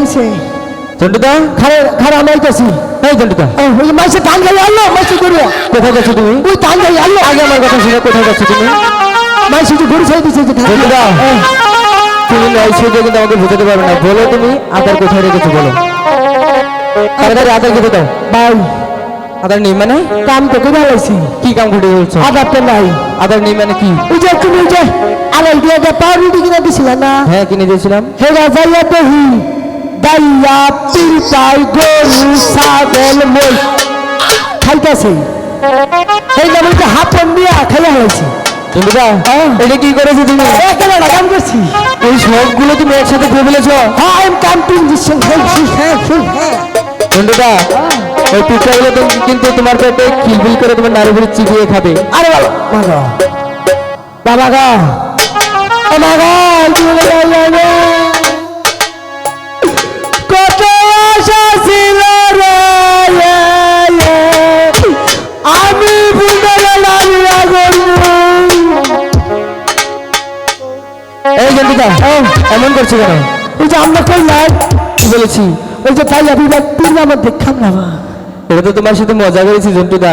হয়েছে খারে খারে আমাইতেছি এই চন্ডুদা ওই মাসে ধান গাই আনলো মাসে করিয়া কোথায় যাচ্ছ তুমি? ওই ধান গাই আনলো। আগে আমার কথা শুনে কোথায় যাচ্ছ তুমি? মাসে যে গরু ছাই দিছে যে। তুমি নয় সেটা কিন্তু আমাকে বোঝাতে পারবে না। বলো তুমি আদার কোথায় রেখেছো বলো। তাড়াতাড়ি আদার খেতে দাও? ভাই আদার নেই মানে? কাম তো করে আলাইছি। কি কাম ঘটে চলছে আদার তো নাই। আদার নেই মানে কি? ওই যে তুমি ওই যে আড়াই দিয়ে যে পাউরুটি কিনে দিছিলে না? হ্যাঁ কিনে দিয়েছিলাম। হেরা যাইয়া দেহি দাইয়া পিলপাই গরু ছাগল মই খাইতেছে। এই দিয়া খাইয়া হয়েছে। হ্যাঁ। এটা কি করেছ তুমি? কাম করছি। এই সবগুলো তুমি একসাথে ফেলেছো? হ্যাঁ হ্যাঁ হ্যাঁ হ্যাঁ চন্ডুদা ওই পিঠাগুলো তো কিন্তু তোমার পেটে খিলবিল করে তোমার নারী বুড়ি চিবিয়ে খাবে। আরে বাবা বাবা গা। ও মাগো এই চন্ডুদা এমন করছ কেন? ওই যে আমরা কইলাম কি বলেছি? ওই যে তাই আমি তিন নাম্বার দেখলাম না মা। এটা তো তোমার সাথে মজা করেছি জন্টুদা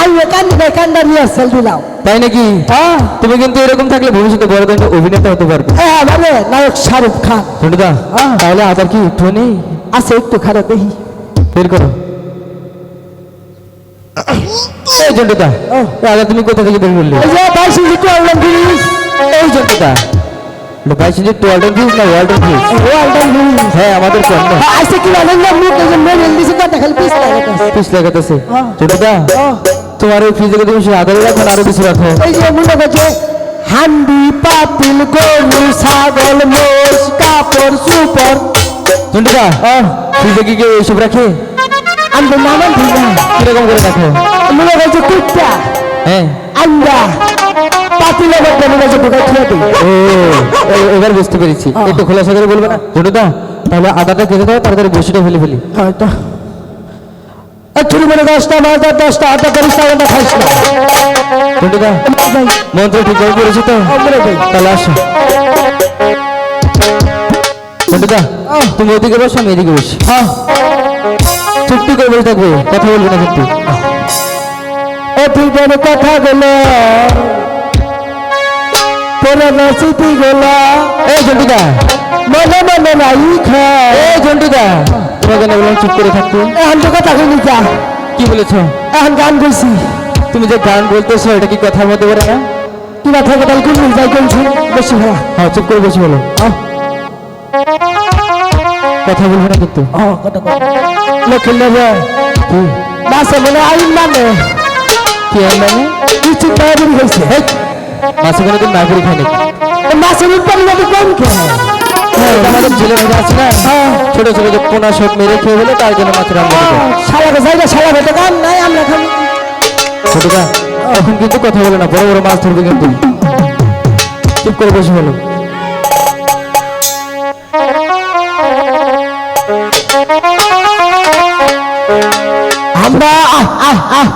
আমি কান্দি কান্দার রিহার্সাল দিলাম তাই নাকি? হ্যাঁ। তুমি কিন্তু এরকম থাকলে ভবিষ্যতে বড় ধরনের অভিনেতা হতে পারবে। হ্যাঁ মানে নায়ক শাহরুখ খান। জন্টুদা হ্যাঁ। তাহলে আদার কি একটু নেই আছে একটু খারাপ দেখি। বের করো। জন্টুদা ও। আদা তুমি কোথা থেকে বের করলে? এই জন্টুদা বাইশ ইঞ্চি টোয়াল্টন ফিস না ওয়াল্টন ফিস ওয়ালটন ফিরিস হ্যাঁ আমাদের পণ্য আজকে কি বলেন না মুখ এই যে মেরে দিছে কথা খালি পিস লাগে পিস লাগাতেছে হ্যাঁ। জন্টুদা ও তোমার ওই ফ্রিজে তুমি সে আদারে রাখো না আরও বেশি রাখো এই যে মনে করছে হান্ডি পাতিল গরু ছাগল মোষ কাপড় সুপর জন্টুদা ফ্রিজে কি কেউ এইসব রাখে আমি তো নামান ঠিক না কীরকম করে রাখো মনে করছে কুত্তা হ্যাঁ আন্ডা এবার বুঝতে পেরেছি। একটু খোলাসা করে বলবে না? জন্টুদা তাহলে আদাটা খেতে দাও তাড়াতাড়ি বসিটা ফেলে ফেলি। দশটা বারোটা দশটা খাইস না। মন্ত্র ঠিক করে পড়েছি তো? তাহলে আসো। তুমি ওদিকে বসো আমি এদিকে বসি। হ্যাঁ চুপটি করে বসে থাকবে কথা বলবে না কিন্তু। অতীতের কথা গুলো পুরনো স্মৃতি গুলো। এই জন্টুদা। মনে মনে নাই খায় এই জন্টুদা। তোমাকে না বললাম চুপ করে থাকতে। এখন তো কথা কইনি যা। কি বলেছ? এখন গান করছি তুমি যে গান বলতেছো এটা কি কথার মধ্যে পড়ে না? কি কথা কথা করবি যাই বেশি ভাড়া হ্যাঁ চুপ করে বসে বলো। কথা বলবে না কিন্তু। ও কথা কথা নেবে কি? মাসে মনে আইন মানে? কি মানে? কিছু হয়েছে মাসে কোনো দিন না খাই নাকি মাসের উৎপাদন কম খেয়ে হ্যাঁ, আমাদের জেলে মেয়ে আছে না? ছোট ছোট যে পোনা সব মেরে খেয়ে ফেলে তার জন্য মাছের রান্না করে শালাকে জায়গা শালা কাম নাই আমরা খাব ছোটদা এখন কিন্তু কথা বলে না বড় বড় মাছ ধরবে কিন্তু। চুপ করে বসে বলো। আমরা আহ আহ আহ।